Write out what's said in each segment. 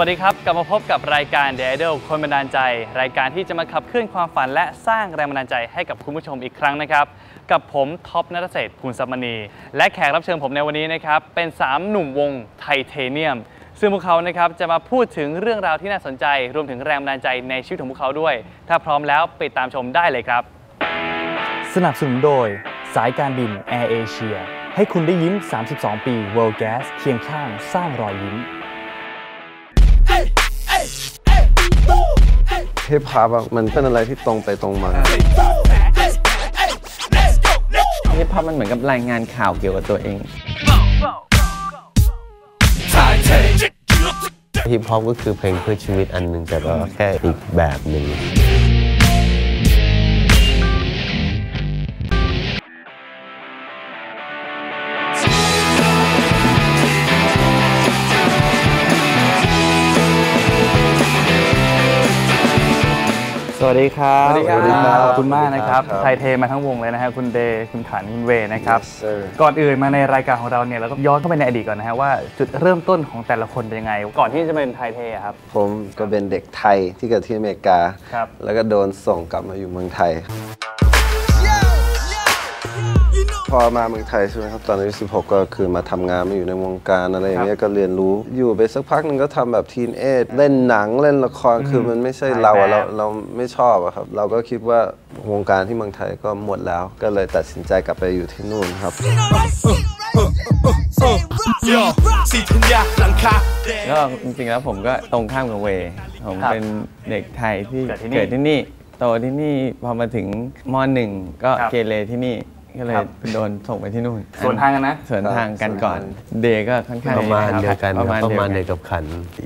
วัสดีครับ กลับมาพบกับรายการ The Idol คนบันดาลใจ รายการที่จะมาขับเคลื่อนความฝัน และสร้างแรงบันดาลใจให้กับคุณผู้ชมอีกครั้งนะครับ กับผมท็อปนัทเศษฐ์ภูลสัมมณี และแขกรับเชิญผมในวันนี้นะครับ เป็น 3 หนุ่มวงไทเทเนียม ซึ่งพวกเขานะครับจะมาพูดถึงเรื่องราวที่น่าสนใจ รวมถึงแรงบันดาลใจในชีวิตของพวกเขาด้วย ถ้าพร้อมแล้วไปตามชมได้เลยครับ สนับสนุนโดย สายการบินแอร์เอเชียให้คุณได้ยิ้ม 32 ปี World Gas เคียงข้างสร้างรอยยิ้ม ฮิปฮอปอะมันเป็นอะไรที่ตรงไปตรงมาฮิปฮอปมันเหมือนกับรายงานข่าวเกี่ยวกับตัวเองฮิปฮอปก็คือเพลงเพื่อชีวิตอันหนึ่งแต่ก็แค่อีกแบบหนึ่ง วัสดีครับสวัสดีครับขอบคุณมากนะครับครับไทยเทมาทั้งวงเลยนะฮะคุณเดย์คุณขันคุณเวย์นะครับ Yes, sir ก่อนอื่นมาในรายการของเราเนี่ยเราก็ย้อนเข้าไปในอดีตก่อนนะฮะว่าจุดเริ่มต้นของแต่ละคนเป็นยังไง ก่อนที่จะเป็นไทยเทอะครับ ผมก็เป็นเด็กไทยที่เกิดที่อเมริกาครับแล้วก็โดนส่งกลับมาอยู่เมืองไทย พอมาเมืองไทยใช่ไหมครับ ตอนอายุ16 ก็คือมาทำงานมาอยู่ในวงการอะไรอย่างเงี้ยก็เรียนรู้อยู่ไปสักพักหนึ่งก็ทำแบบทีนเอทเล่นหนังเล่นละครคือมันไม่ใช่เราอะเราเราไม่ชอบอะครับ เราก็คิดว่าวงการที่เมืองไทยก็หมดแล้ว ก็เลยตัดสินใจกลับไปอยู่ที่นู่นครับก็จริงๆแล้วผมก็ตรงข้ามกับเวย์ผมครับเป็นเด็กไทยที่เกิดที่นี่เกิดที่นี่ โตที่นี่พอมาถึงมหนึ่งก็ครับเกเรที่นี่ ก็เลยครับโดนส่งไปที่นู่นสวนทางกันนะสวนทางกันก่อน เดย์ก็ค่อนข้างประมาณเดียวกันประมาณประเดียวมาณกันเดียวกับขัน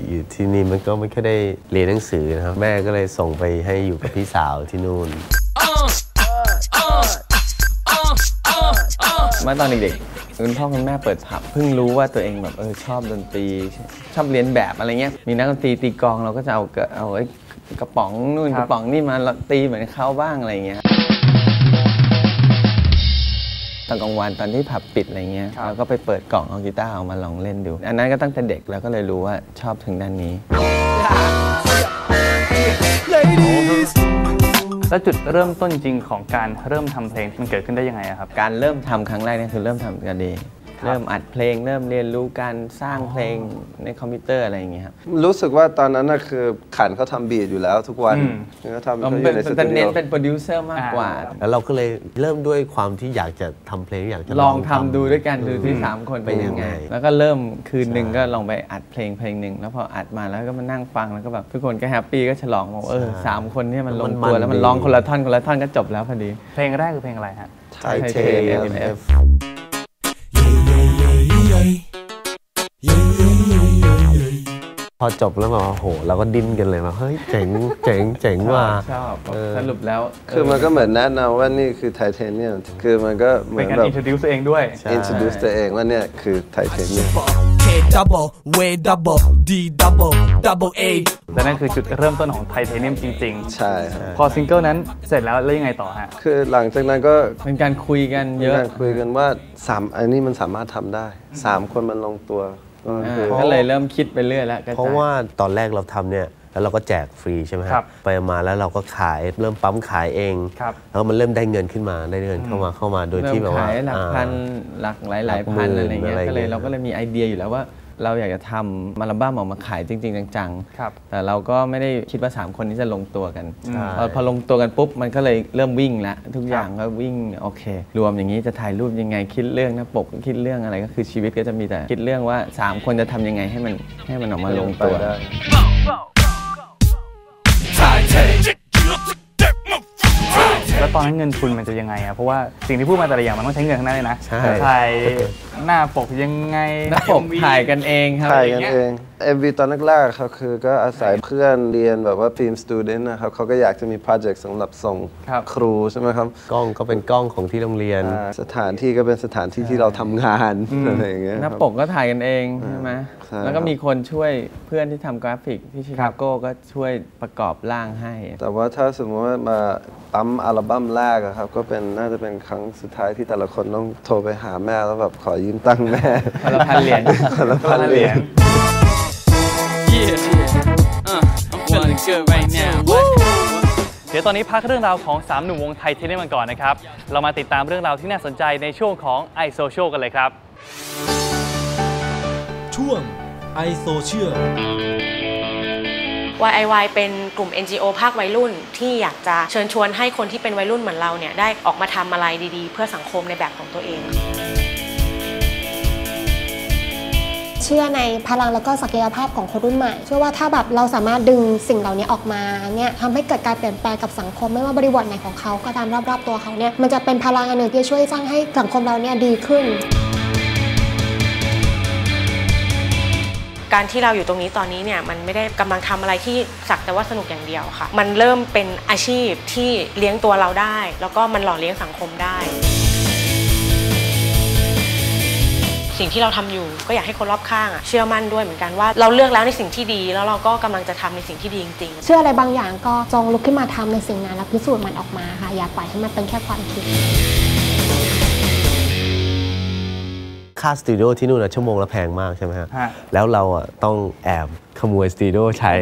อยู่ที่นี่มันก็ไม่ค่อยได้เรียนหนังสือนะครับแม่ก็เลยส่งไปให้อยู่กับพี่สาวที่นู่นเมื่อตอนเด็กๆคุณพ่อคุณแม่เปิดผับเพิ่งรู้ว่าตัวเองแบบเออชอบดนตรี ชอบเรียนแบบอะไรเงี้ยมีนักดนตรีตีกลองเราก็จะเอากระเอาไอ้กระป๋องนู่นครักบระป๋องนี่มาเราตีเหมือนเขาบ้างอะไรเงี้ยต อนกลางวันตอนที่ผับปิดอะไรเงี้ยเราก็ไปเปิดกล่องเอากีตาร์เอามาลองเล่นดู อันนั้นก็ตั้งแต่เด็กแล้วก็เลยรู้ว่าชอบถึงด้านนี้แล้วจุดเริ่มต้นจริงของการเริ่มทำเพลงมันเกิดขึ้นได้ยังไงอะครับ การเริ่มทำครั้งแรกเนี่ยคือเริ่มทำกันเอง เริ่มอัดเพลง เริ่มเรียนรู้การสร้างเพลงในคอมพิวเตอร์อะไรอย่างเงี้ยครับรู้สึกว่าตอนนั้นน่ะคือขันเขาทำบีทอยู่แล้วทุกวันอืมเขาทำผมเขาอเป็นยู่ในสเป็ตูนดิเน้นโอเป็นโปรดิวเซอร์มากกว่า แล้วเราก็เลยเริ่มด้วยความที่อยากจะทำเพลงอยากจะลองทำดูด้วยกันดูที่ 3 คนเป็นยังไงเป็นยังไง แล้วก็เริ่มคืนหนึ่งก็ลองไปอัดเพลงเพลงหนึ่งแล้วพออัดมาแล้วก็มานั่งฟังแล้วก็แบบทุกคนก็แฮปปี้ก็ฉลองบอกเออสามคนเนี่ยมันลงตัวแล้วมันร้องคนละท่อนคนละท่อนก็จบแล้วพอดี เพลงแรกคือเพลงอะไรฮะ ไทยเท Titanium F พอจบแล้วแบบว่าโห เราก็ดิ้นกันเลยว่าเฮ้ยเจ๋งเจ๋งเจ๋งว่ะชอบเออสรุปแล้วคือมันก็เหมือนแนะนำว่านี่คือไทเทเนียมคือมันก็เหมืเป็อนนการแบบ introduce ตัวเองด้วย introduce ตัวเองว่าเนี่ยคือไทเทเนียม K double, way double, D double, double A. และนั่นคือจุดเริ่มต้นของไทเทเนียมจริงใช่ครับๆพอซิงเกิลนั้นเสร็จแล้วแล้วยังไงต่อฮะคือหลังจากนั้นก็เป็นการคุยกันเยอะมีการคุยกันว่าสามอันนี้มันสามารถทำได้สามคนมันลงตัว ก็อ่าคือก็เลยเริ่มคิดไปเรื่อยแล้วกจยเพราะว่าตอนแรกเราทำเนี่ยแล้วเราก็แจกฟรีใช่ไหมครับไปมาแล้วเราก็ขายเริ่มปั๊มขายเองครับแล้วมันเริ่มได้เงินขึ้นมาได้เงินเข้ามาเข้ามาโดยเริ่ที่มแบบว่าขายหลักอ่าพันหลักหลายหลายหลักหมื่พันนอะไรเงี้ยอะไรก็เลยเงี้ยเราก็เลยมีไอเดียอยู่แล้วว่า เราอยากจะทำอัลบั้มออกมาขายจริง ๆ จังๆครับแต่เราก็ไม่ได้คิดว่า 3 คนนี้จะลงตัวกันใช่พอพอลงตัวกันปุ๊บ มันก็เลยเริ่มวิ่งแล้วทุกอย่างก็วิ่งโอเค รวมอย่างนี้จะถ่ายรูปยังไงคิดเรื่องหน้าปกคิดเรื่องอะไรก็คือชีวิตก็จะมีแต่คิดเรื่องว่า 3 คนจะทำยังไงให้มันให้มันออกมาลงตัว ตอนนั้นเงินทุนมันจะยังไงอะเพราะว่าสิ่งที่พูดมาแต่ละอย่างมันต้องใช้เงินทั้งนั้นเลยนะใช่ ถ่ายหน้าปกยังไง หน้าปก MV ถ่ายกันเองครับถ่ายกันเอง MV ตอนแรกๆครับคือก็อาศัยเพื่อนเรียนแบบว่าฟิล์มสตูเดนต์นะครับเขาก็อยากจะมีโปรเจกต์สำหรับส่งครับครูใช่ไหมครับกล้องก็เป็นกล้องของที่โรงเรียนอ่าสถานที่ก็เป็นสถานที่ที่เราทำงานอะไรอย่างเงี้ยหน้าครับ ปกก็ถ่ายกันเองใช่ไหมใช่ แล้วก็มีคนช่วยเพื่อนที่ทำกราฟิกที่ชิคาโกก็ช่วยประกอบร่างให้ แต่ว่าถ้าสมมติว่ามาปั๊มอัลบั้มแรกอะครับ ก็เป็นน่าจะเป็นครั้งสุดท้ายที่แต่ละคนต้องโทรไปหาแม่แล้วแบบขอยืมตังค์แม่ คนละพันเหรียญคนละพันเหรียญ เดี๋ยวตอนนี้พักเรื่องราวของ 3 หนุ่มวงไทยเทนนิสกันก่อนนะครับ เรามาติดตามเรื่องราวที่น่าสนใจในช่วงของ iSocial กันเลยครับ ช่วงไอโซเชียล YIY เป็นกลุ่ม NGO ภาควัยรุ่น ที่อยากจะเชิญชวนให้คนที่เป็นวัยรุ่นเหมือนเราเนี่ยได้ออกมาทำอะไรดีๆ เพื่อสังคมในแบบของตัวเอง ชื่อในพลังแล้วก็ศักยภาพของคนรุ่นใหม่เชื่อว่าถ้าแบบเราสามารถดึงสิ่งเหล่านี้ออกมาเนี่ยทำให้เกิดการเปลี่ยนแปลงกับสังคมไม่ว่าบริบทไหนของเขาก็ตามรอบๆตัวเขาเนี่ยมันจะเป็นพลังอันหนึ่งที่ช่วยสร้างให้สังคมเราเนี่ยดีขึ้นการที่เราอยู่ตรงนี้ตอนนี้เนี่ยมันไม่ได้กำลังทำอะไรที่สักแต่ว่าสนุกอย่างเดียวค่ะ มันเริ่มเป็นอาชีพที่เลี้ยงตัวเราได้ แล้วก็มันหล่อเลี้ยงสังคมได้ สิ่งที่เราทำอยู่ ก็อยากให้คนรอบข้างอะเชื่อมั่นด้วยเหมือนกันว่าเราเลือกแล้วในสิ่งที่ดี แล้วเราก็กำลังจะทำในสิ่งที่ดีจริงๆ เชื่ออะไรบางอย่างก็จงลุกขึ้นมาทำในสิ่งนั้นแล้วพิสูจน์มันออกมาค่ะอย่าปล่อยให้มันเป็นแค่ความคิดค่าสตูดิโอที่นู่นนะชั่วโมงละแพงมากใช่ไหมฮะฮะแล้วเราอะต้องแอบขโมยสตูดิโอใช้